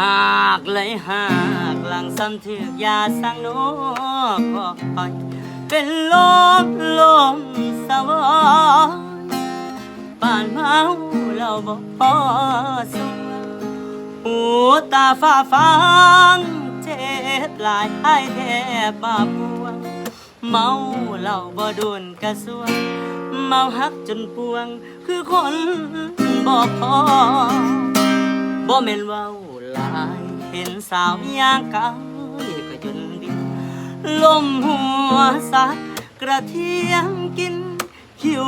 หากเลยหากหลังซ้ำถึกยาสังโนคอยเป็นลมลมสวรป่านเมาเราบ่พอสวหูตาฟ้าฟังเจ็บหลายให้แทบบ้าปวง เมาเหล้าบ่โดนกระสวง เมาฮักจนปวง คือคนบ่พอบ่แม่นเว้า ลาย เห็นสาวย่างกายก็จนบินลมหัวสักกระเทียมกิน คิว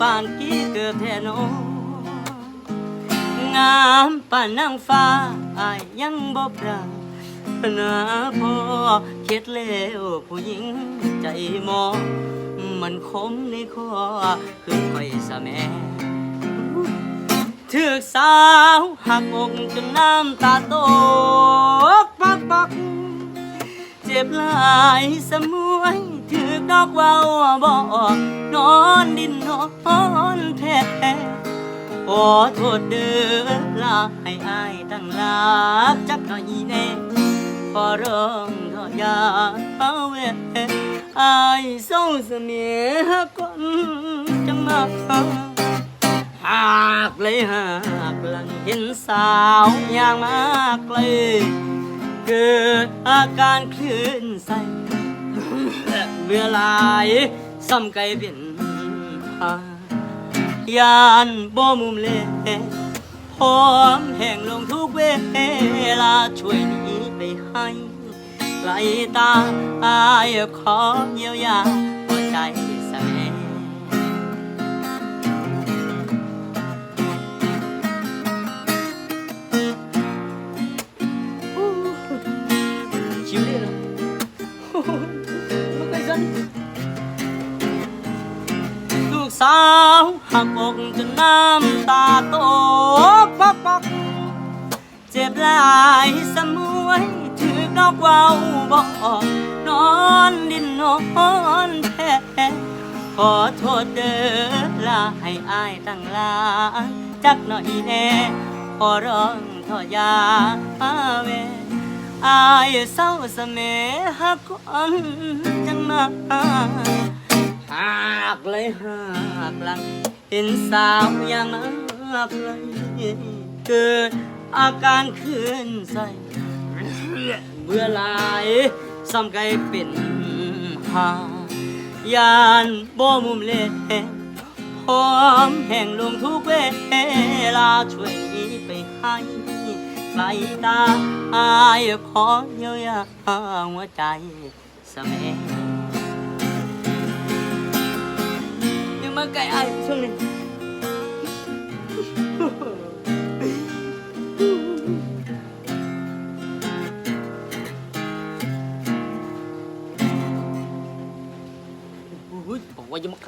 ปานกี้เกิดแทโนงามปานนางฟ้าอายยังบ่ปรานาพอเข็ดแล้วผู้หญิงใจหมอมันคมในคอคือคอยสะแม่ ถือกสาวหักอกจนน้ำตาตกปักปักเจ็บหลายสมวยถือกดอกว้าบอกนอนดินนอนแท้ขอโทษเด้อลาให้อายตั้งลักจักหน่อยแน่ขอร้องขออย่าเอาเวอายเศร้าเสมียก่อนจังมาหากเลยหากหลังเห็นสาวอย่างมากเลยเกิดอาการคลื่นใสเบื่อลายซ้ำไกลเป็นหายานบ่มุมเล่พร้อมแห่งลงทุกเวลาช่วยนี้ไปให้ไกลตาอายขอเยียวยา สาวหักอกจนน้ำตาตกปักปักเจ็บหลายสมวยถือดอกเว้าวบอกนอนดินนอนแพ้ขอโทษเด้อลาให้อายตั้งหลานจักหน่อยแน่ขอร้องทอยาเวอายเศร้าเสมหักอนจังมาากเลยหากหลังเห็นสาวอย่างมากเลยเกิดอาการคืนใส่เบื่อหลายซ้ำไกลเป็นหายานบ่มุมเล่พร้อมแห่งลงทุกเวลาช่วยนีไปให้ไกลตาอายขอเยียวยาหัวใจสมัย ยังมาใกล้